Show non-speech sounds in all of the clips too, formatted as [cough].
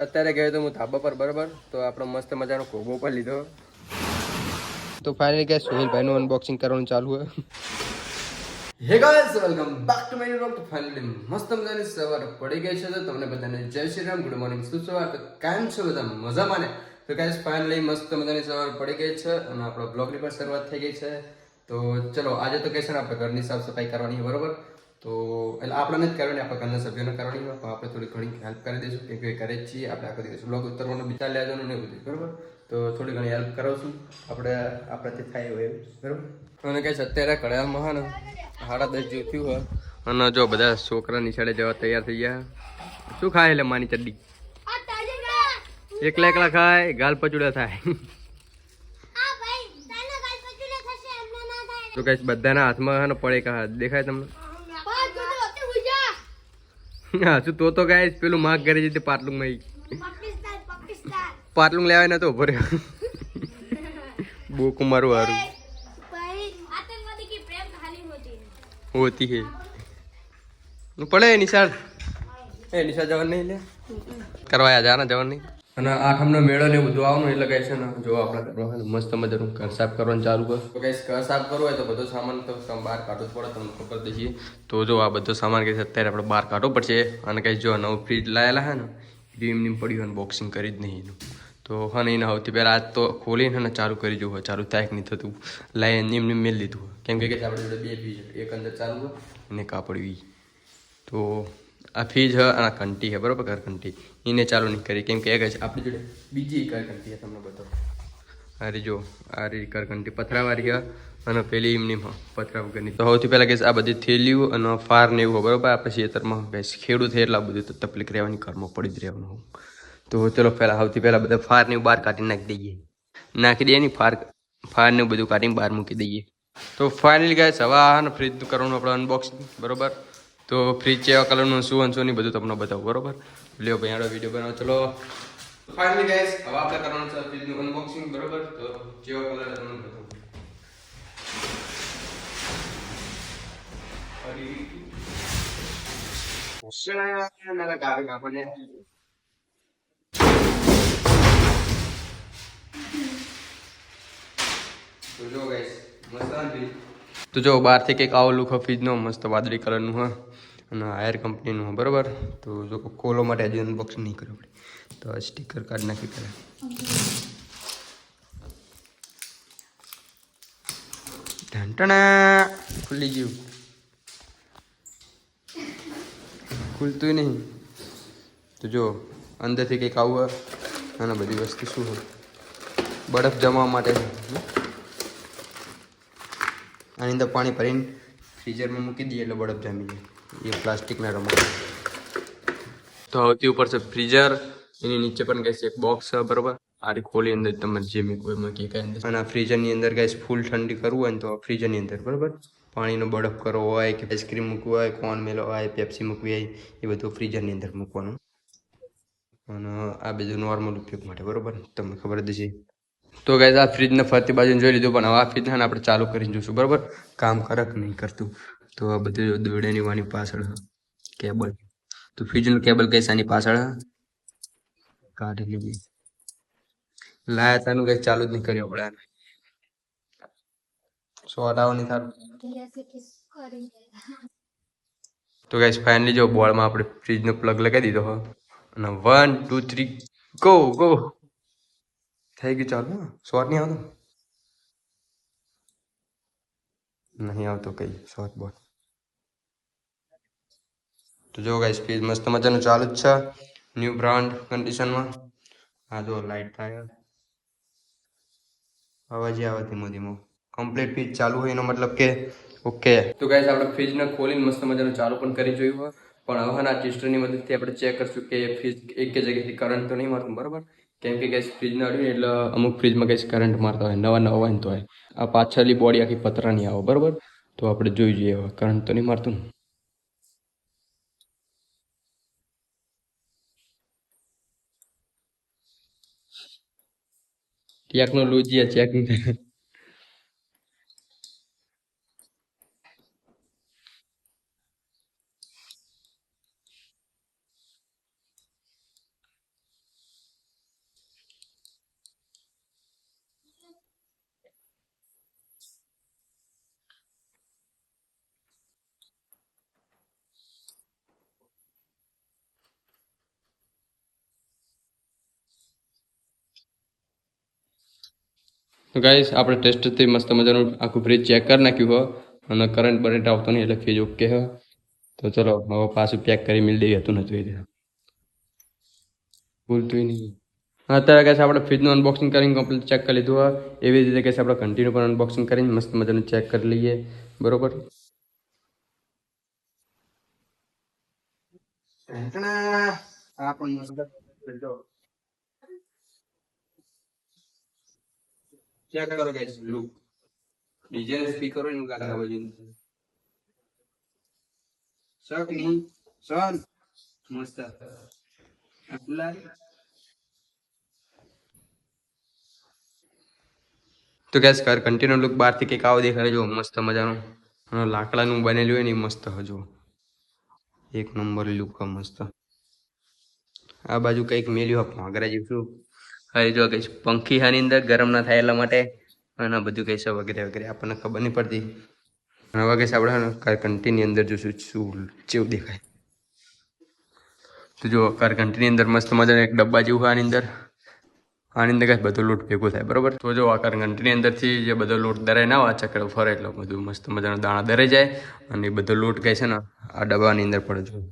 અત્યારે ગયો તો હું ધાબા પર, બરાબર? તો આપણો મસ્ત મજાનો કોબો પણ લીધો. તો ફાઇનલી કે સુનિલભાઈનું અનબોક્સિંગ કરવાનું ચાલુ હોય. Hey guys welcome back to my vlog તો ફાઇનલી મસ્ત મજાની સવાર પડી ગઈ છે તો તમને બધાને જય શ્રી રામ ગુડ મોર્નિંગ શું સવાર? તો કાયમ છો બધા? મજામાં ને? તો ગાઈસ ફાઇનલી મસ્ત મજાની સવાર પડી ગઈ છે અને આપણો બ્લોગની પણ શરૂઆત થઈ ગઈ છે. તો ચલો, આજે તો કહેશે ને આપણે ઘરની સાફ સફાઈ કરવાની, બરોબર? તો એટલે આપણે જ કરવાની આપણા ઘરના સભ્યોને હોય પણ આપણે થોડી ઘણી હેલ્પ કરી દઈશું કેમ કે કરે જ છીએ આપણે આખો દિવસ બ્લોગ ઉતરવાનો બિચાર લેવા જવાનું ને બધું બરાબર? તો થોડી ઘણી હેલ્પ કરાવશું આપણે આપણાથી થાય એવું બરાબર? અને કહે છે અત્યારે ઘડિયાળમાં હા ને સાડા દસ જેવું થયું હોય અને જો બધા છોકરા નિશાળે જવા તૈયાર થઈ ગયા શું ખાય એટલે માની ચડ્ડી? એકલા એકલા ખાય ગાલ પચુડા થાય. તો કઈ બધાના હાથમાં પડે કા દેખાય તમને? હા શું તો તો ગાય પેલું માગ કરી જતી પાટલું માં પાટલું લેવાય નતો ઊભો રહ્યો. બોકું મારું હારું. હોતી હે. પડે નિશાળ. એ નિશાળ જવાનું નહીં લે. કરવા જા ને જવાનું નહીં. અને આઠમનો મેળો ને બધું આવવાનું એટલે કહે છે ને, જો આપણે કરવાનું મસ્ત મજાનું ઘર સાફ કરવાનું ચાલુ કર. તો કઈ ઘર સાફ કરવું હોય તો બધો સામાન તો તમે બહાર કાઢવું જ પડે, તમને ખબર તો તો જો આ બધો સામાન કહે છે, અત્યારે આપણે બહાર કાઢવો પડશે. અને કઈ જો નવું ફ્રીજ લાયેલા હે ને એ એમની પડ્યું અને બોક્સિંગ કરી જ નહીં તો હા નહીં સૌથી પહેલાં આજ તો ખોલીને ને, ચાલુ કરી જોવું હોય, ચાલુ થાય નહીં થતું. લાઈને નીમ મેળ લીધું કેમ કે આપણે જોડે બે ફ્રીજ એક અંદર ચાલુ અને કાપડ વી તો આ ફ્રીજ હ આ ઘંટી છે બરાબર? ઘર ઘંટી એને ચાલુ નહીં કરી. કેમ કે એક છે આપણી જોડે બીજી ઘર ઘંટી હે, તમને બધો અરે જો, આ રી ઘર ઘંટી પથરાવાળી હ, અને પેલી એમની પથરા વગરની. તો સૌથી પહેલાં કે આ બધી થેલીઓ અને ફાર ને એવું બરોબર? આપણે ખેતરમાં બેસ ખેડૂત થઈ એટલે આ બધું તો તકલીફ રહેવાની, ઘરમાં પડી જ રહેવાનું તો ચલો પહેલાં સૌથી પહેલાં બધા ફાર ને એવું બહાર કાઢી નાખી દઈએ. નાખી દઈએ ને ફાર ફાર ને બધું કાઢીને બહાર મૂકી દઈએ. તો ફાઇનલી ગાય હવે આ ને ફ્રીજનું કરવાનું, આપણે અનબોક્સિંગ બરોબર? તો ફ્રીજ કેવા કલરનું શું અને શું નહીં, બધું તમને બતાવું, બરોબર? લ્યો ભાઈ, આડો વીડિયો બનાવો, ચલો. ફાઇનલી ગાઈસ હવે આપણે કરવાનું છે ફ્રીજનું અનબોક્સિંગ બરોબર? તો કેવો કલર તમને બતાવું. તો જો ગાઈસ મસ્ત ફ્રીજ તો જો, બહારથી કંઈક આવો લુક ફ્રીજનો મસ્ત વાદળી કલરનું, હા. અને હાયર કંપનીનું હા, બરાબર. તો જો, કોલો માટે હજી અનબોક્સ નહીં કરવું પડે તો સ્ટીકર કાર્ડ નાખી કરે ઢંટણા ખુલ્લી ગયું ખુલતું નહીં. તો જો, અંદરથી કંઈક આવું અને બધી વસ્તુ શું હોય. બરફ જમવા માટે? આની અંદર પાણી ભરીને ફ્રીઝરમાં મૂકી દઈએ એટલે બરફ જામી જાય. એ પ્લાસ્ટિકના રમત. તો સૌથી ઉપર છે ફ્રીઝર એની નીચે પણ કઈ એક બોક્સ છે બરોબર? આ ખોલી અંદર તમે જે મૂકવું હોય મૂકી કઈ અંદર. અને આ ફ્રીઝરની અંદર કઈ ફૂલ ઠંડી કરવું હોય ને તો ફ્રીઝરની અંદર બરોબર? પાણીનો બરફ કરવો હોય કે આઈસ્ક્રીમ મૂકવું હોય કોર્ન મેલો હોય પેપ્સી મૂકવી હોય એ બધું ફ્રીઝરની અંદર મૂકવાનું. અને આ બધું નોર્મલ ઉપયોગ માટે બરાબર? તમને ખબર જ છે તો ગાઈઝ આ ફ્રીજને ફરતી બાજુ જોઈ લીધું, પણ હવે આ ફ્રીજ ને આપણે ચાલુ કરીને જોઈશું બરાબર? કામ કરે કે નહીં કરતું. તો આ બધું દોડેની વાની પાછળ કેબલ તો ફ્રીજનું કેબલ કઈ આની પાછળ હ? કાઢી લીધી. લાયા તાનું કઈ ચાલુ જ નહીં કર્યું આપણે. સો હટાવો નહીં થારું તો ગાઈસ ફાઇનલી જો બોર્ડમાં આપણે ફ્રીજનો પ્લગ લગાવી દીધો અને one two three go go થઈ ગયું ચાલુ? શોર્ટ નહીં આવતો? નહીં આવતો કઈ, શોર્ટ બોલ તો જો ગાઈસ ફ્રીજ મસ્ત મજાનું ચાલુ જ છે. ન્યૂ બ્રાન્ડ કન્ડિશનમાં આ જો લાઈટ થાય. અવાજ આવે ધીમો ધીમો. કમ્પ્લીટ ફ્રીજ ચાલુ હોય એનો મતલબ કે ઓકે તો ગાઈસ આપણે ફ્રીજને ખોલીને મસ્ત મજાનું ચાલુ પણ કરી જોયું હોય. પણ હવેના ટેસ્ટરની મદદથી આપણે ચેક કરશું કે ફ્રીજ એક જગ્યાએથી કરંટ તો નહીં મારતું, બરાબર? કેમ કે ગેસ ફ્રીજને અડ્યું એટલે અમુક ફ્રીજમાં ગેસ કરંટ મારતા હોય, નવા નવા હોય તો હોય. આ પાછળની બોડી આખી પતરાની આવે, બરાબર? તો આપણે જોઈ જોઈએ હવે કરંટ તો નહીં મારતું. ને ટેકનોલોજી ચેક ગાઈસ આપણે ટેસ્ટથી મસ્ત મજાનું આખું ફ્રીજ ચેક કરી નાખ્યું હો. અને કરંટ બરંટ આવતો નહીં, એટલે ફ્રીજ ઓકે હ. તો ચલો, હવે પાછું પેક કરી મિલ દેવી હતું નથી એ ભૂલતું નહીં. અત્યારે કહેશે આપણે ફ્રીજનું અનબોક્સિંગ કરીને કમ્પ્લીટ ચેક કરી લીધું હોય એવી રીતે કહેશે આપણે કન્ટિન્યુ પણ અનબોક્સિંગ કરીને મસ્ત મજાનું ચેક કરી લઈએ. બરોબર? ચેક કરો ગાઈસ લુક ડીજે સ્પીકર હોય ને કાકા બાજુ સકની સન મસ્ત. આટલા તો ગેસ કર કન્ટિન્યુ લુક બહારથી કંઈક આવો દેખાય જો મસ્ત મજાનું. લાકડાનું બનેલું હોય ને મસ્ત હજુ એક નંબર લુક મસ્ત. આ બાજુ કંઈક મેલ્યું હોય આગળ જેવું હવે જો કહીશ પંખી હાની અંદર ગરમ ના થાય એટલા માટે અને બધું કહીશ વગેરે વગેરે આપણને ખબર નહીં પડતી. અને હવે કહીશ આપણે કાર કંટીની અંદર જોશું, શું જેવું દેખાય. તો જો કાર કંટીની અંદર મસ્ત મજાનું એક ડબ્બા જેવું આની અંદર. આની અંદર કાંઈ બધો લોટ ભેગો થાય, બરોબર? તો જો આ કાર ઘંટીની અંદરથી જે બધો લોટ દરાય ના હોય ચક્કર ફરે એટલે બધું મસ્ત મજાનો દાણા દરાઈ જાય અને બધો લોટ કહે છે ને, આ ડબ્બાની અંદર પડે, જો.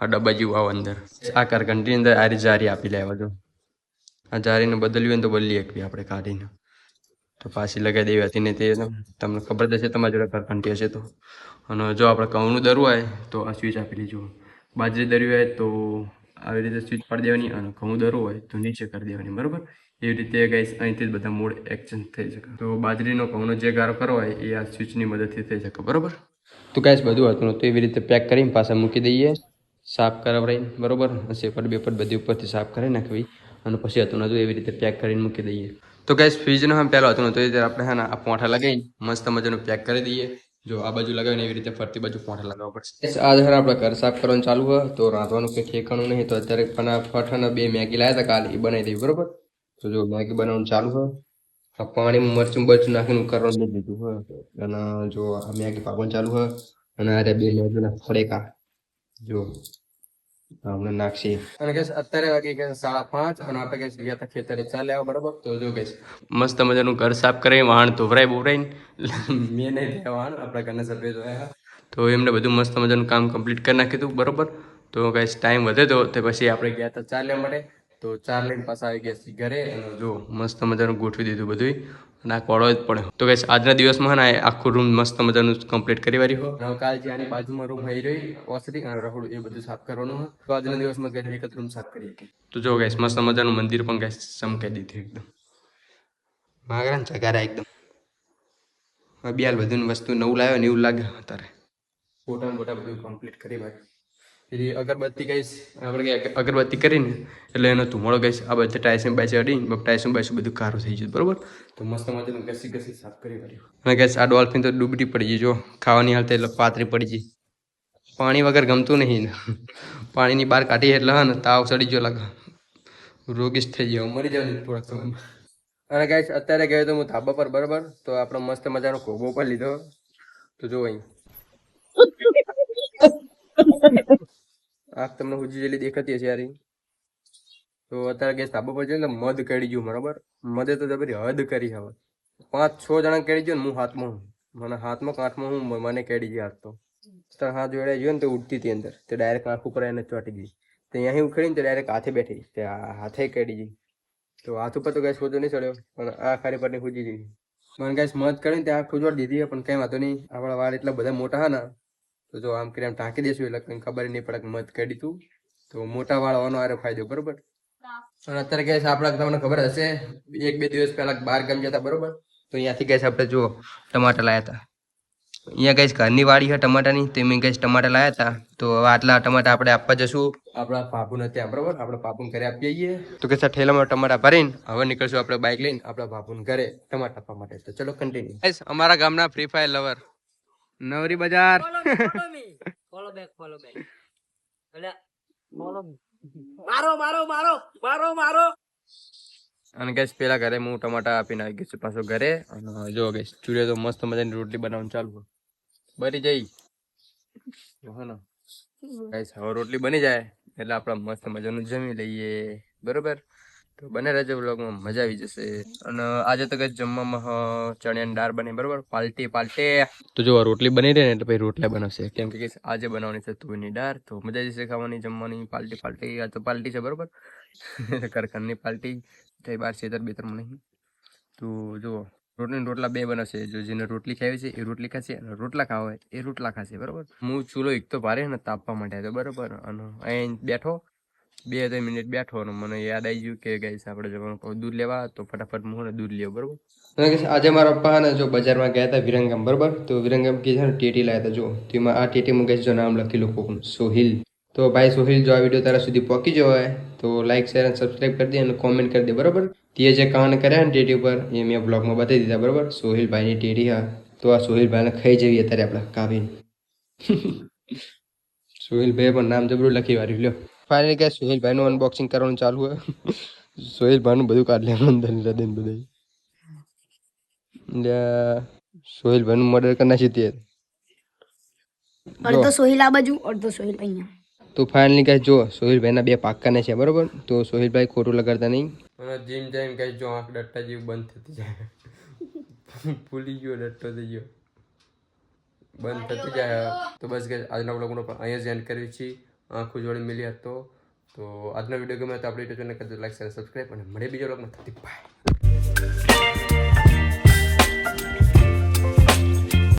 આ ડબ્બા જેવું આવો અંદર. આ કાર ઘંટીની અંદર આરી જારી આપી લેવા જો. આ જારીને બદલ્યું હોય તો બદલી શકીએ આપણે કાઢીને. તો પાછી લગાવી દેવી હતી ને તે તમને ખબર જ હશે, તમારી જોડે કાર ઘંટી હશે તો. અને જો આપણે ઘઉંનું દરવું હોય તો આ સ્વિચ આપી દેજો. બાજરી દરવી હોય તો આવી રીતે સ્વિચ પાડી દેવાની અને ઘઉં દરવું હોય તો નીચે કરી દેવાની, બરાબર? એવી રીતે ગાઈસ અહીંથી જ બધા મૂડ એક્સચેન્જ થઈ શકે. તો બાજરીનો ઘઉંનો જે ગારો કરવો હોય એ આ સ્વિચની મદદથી થઈ શકે, બરાબર? તો ગાઈસ બધું હતું તો એવી રીતે પેક કરીને પાછા મૂકી દઈએ. સાફ કરાવરાઈને, બરોબર? સેપટ બેપટ બધી ઉપરથી સાફ કરી નાખવી. અને પછી હતું નતું એવી રીતે પેક કરીને મૂકી દઈએ. તો ગાઈસ ફ્રીજનો હમ પહેલો હતું તો એ આપણે હે આ પોંઠા લગાવીને મસ્ત મજાનું પેક કરી દઈએ. જો આ બાજુ લગાવીને એવી રીતે ફરતી બાજુ પોંઠા લગાવવા પડશે. આ જરા આપણે ઘર સાફ કરવાનું ચાલુ હોય તો રાંધવાનું કંઈ ઠેકાણું નહીં તો અત્યારે પણ આ ફટાના બે મેગી લાવ્યા હતા કાલે એ બનાવી દઈએ બરોબર? તો જો મેગી બનાવવાનું ચાલુ હોય આ પાણીમાં મરચું બરચું નાખીને કરવાનું નહીં દીધું હોય અને જો આ મેગી પાકવાનું ચાલુ હોય અને આ બે મેગીના ફળેકા. જો હમણાં નાખશી અને કે અત્યારે વાગે કે સાડા પાંચ અને આપણે કે ગયા હતા ખેતરે ચાલે આવ્યા બરાબર? તો જો કે મસ્ત મજાનું ઘર સાફ કરી વાહણ ધોવરાય બોવરાય મેં નહીં થયા વાહણ આપણા ઘરના સભ્યો જોયા તો એમને બધું મસ્ત મજાનું કામ કમ્પ્લીટ કરી નાખ્યું હતું, બરોબર? તો કઈ ટાઈમ વધે તો, તે પછી આપણે ગયા હતા ચાલ્યા માટે. તો ચાર લઈને પાછા આવી ગયા ઘરે અને જો મસ્ત મજાનું ગોઠવી દીધું બધું અને આ કોળો જ પડ્યો. તો કઈ આજના દિવસમાં ને આખું રૂમ મસ્ત મજાનું કમ્પ્લીટ કરી વાર્યું હોય કાલ જે આની બાજુમાં રૂમ આવી રહી ઓસરી અને રહોડું એ બધું સાફ કરવાનું હોય તો આજના દિવસમાં કઈ એક રૂમ સાફ કરીએ તો જો ગઈશ મસ્ત મજાનું મંદિર પણ ગઈશ ચમકાઈ દીધું એકદમ. માગરા ને ચગારા એકદમ. બિયાલ બધું વસ્તુ નવું લાવ્યો ને એવું લાગે અત્યારે. ફોટા બોટા બધું કમ્પ્લીટ કરી ભાઈ. પછી અગરબત્તી કહીશ આપણે અગરબત્તી કરીને એટલે એનો ધુમાડો કહીશ આ બધા ટાઈસન બાઈસ અડીને ટાઈસન બાઈસ બધું કારું થઈ ગયું બરોબર તો મસ્ત મજાનું ઘસી ઘસી સાફ કરી કાઢ્યું અને કહીશ આ ડોલ્ફિન તો ડૂબડી પડી ગઈ જો ખાવાની હાલત એટલે પાતરી પડી ગઈ પાણી વગર ગમતું નહીં પાણીની બહાર કાઢી એટલે હા ને તાવ ચડી ગયો લાગે રોગીશ થઈ ગયો મરી જાવ થોડાક સમયમાં અને ગાઈસ અત્યારે ગયો તો હું ધાબા પર બરાબર તો આપણો મસ્ત મજાનો કોબો પર લીધો તો જો અહીં આંખ તમને હુજી જેટલી દેખાતી હશે યાર તો અત્યારે ગેસ ધાબા પર જઈને મધ કાઢી ગયું, બરાબર? મધે તો જબરી હદ કરી હવે. પાંચ છ જણા કાઢી ગયો ને હું હાથમાં હું. મને હાથમાં કાંઠમાં હું, મને કાઢી ગઈ હાથ તો. ત્રણ હાથ જોડે જોયો ને તો ઉડતી હતી અંદર. તે ડાયરેક્ટ આંખ ઉપર એને ચોંટી ગઈ. તો અહીંયાથી ઉખડીને તો ડાયરેક્ટ હાથે બેઠી તે આ હાથે કાઢી ગઈ. તો હાથ ઉપર તો ગેસ ખોજો નહીં ચડ્યો, પણ આ ખારી પર ખૂજી ગઈ મને ગેસ મધ કરીને ત્યાં ખુજવાડ દીધી પણ કંઈ વાંધો નહીં. આપણા વાળ એટલા બધા મોટા હા ને તો જો આમ કરીને આમ ઢાંકી દેશું એટલે કંઈ ખબર નહીં પડે કે મધ કાઢી તું. તો મોટા વાળા હોવાનો આરે ફાયદો બરોબર? અને અત્યારે ગેસ આપણે તમને ખબર હશે એક બે દિવસ પહેલા બહાર ગામ જતા બરોબર? તો અહીંયાથી ગેસ આપણે જુઓ ટમાટર લાયા હતા. અહીંયા ગઈશ ઘરની વાડી છે ટમાટાની તો મેં ગઈશ ટમાટા લાયા હતા. તો હવે આટલા ટમાટા આપણે આપવા જશું. આપણા બાપુને ત્યાં બરોબર? આપણે બાપુને ઘરે આપી જઈએ તો કે ઠેલામાં ટમાટા ભરીને હવે નીકળશું આપણે બાઇક લઈને આપણા બાપુને ઘરે ટમાટા આપવા માટે. તો ચલો કન્ટિન્યુ અમારા ગામના ફ્રી ફાયર લવર નવરી બજાર. ફોલો બેક ફોલો બેક મારો મારો મારો મારો મારો. અને ગેસ પેલા ઘરે હું ટમાટા આપીને આવી ગયો છું પાછો ઘરે. અને જો ગેસ ચૂલે તો મસ્ત મજાની રોટલી બનાવવાનું ચાલુ બની જઈ. ગેસ હવે રોટલી બની જાય. એટલે આપણે મસ્ત મજાનું જમી લઈએ. બરોબર? તો બને રહેજો બ્લોગમાં મજા આવી જશે. અને આજે તો કઈ જમવામાં ચણિયાની દાળ બની બરોબર? પાલટી પાલટી. તો જો રોટલી બની રહી ને એટલે પછી રોટલા બનાવશે. કેમ કે આજે બનાવવાની છે તુવેરની દાળ તો મજા આવી જશે ખાવાની જમવાની પાલટી પાલટી. આ તો પાલટી છે બરોબર? [laughs] કરખંડની પાલટી. થઈ બાર છેતર ત્રણ નહીં તો જુઓ રોટલી રોટલા બે બનાવશે. જો જેને રોટલી ખાવી છે એ રોટલી ખાશે અને રોટલા ખાવા હોય એ રોટલા ખાશે બરાબર? હું ચૂલો એક તો ભારે ને તાપવા માટે તો બરાબર? અને અહીં બેઠો બે ત્રણ મિનિટ બેઠો અને મને યાદ આવી ગયું કે ગાઈસ આપણે જવાનું દૂધ લેવા તો ફટાફટ હું દૂધ લેવું બરોબર? આજે મારા પપ્પા ને જો બજારમાં ગયા હતા વિરંગમ, બરોબર? તો વિરંગમ કે છે ને, ટેટી લાવ્યા હતા, જો. તેમાં આ ટેટી ગઈ જો નામ લખેલું કોકનું સોહિલ. તો ભાઈ, સોહિલ, જો આ વીડિયો તારા સુધી પહોંચી જવો હોય, તો લાઈક શેર અને સબસ્ક્રાઇબ કરી દે અને કોમેન્ટ કરી દે, બરોબર? તે જે કાન કર્યા ને ટેટી ઉપર, એ મેં બ્લોગમાં બતાવી દીધા, બરોબર? સોહિલભાઈની ટેટી, હા. તો આ સોહિલભાઈને ખાઈ જવી અત્યારે આપણે, કાવીને. [laughs] સોહિલભાઈ પણ નામ જબરું લખી વાર્યું લ્યો. ફાઇનલી કે સોહિલભાઈનું અનબોક્સિંગ કરવાનું ચાલુ હોય. સોહિલભાઈનું બધું કાઢ લેવાનું અંદર હૃદય બધું સોહિલભાઈનું મર્ડર કરી નાખી તે અડધો સોહિલ આ બાજુ અડધો સોહિલ અહીંયા. તો ફાઇનલી કહે જો સોહેલભાઈના બે પાક્કાને છે બરોબર? તો સોહિલભાઈ ખોટું લગાડતા નહીં. જીમ જઈને કહે જો આંખ ડટ્ટા જેવું બંધ થતી જાય. ભૂલી ગયો ડટ્ટો થઈ ગયો. બંધ થતી જાય. તો બસ કે આજના બ્લોગનો અહીંયા જ એન્ડ કરીએ છીએ. આંખો જોડે હતો તો. આજનો વીડિયો ગમે તો આપણી ચેનલ કરી લાઈક શેર સબસ્ક્રાઈબ અને મળે બીજો લોકમાં થતી બાય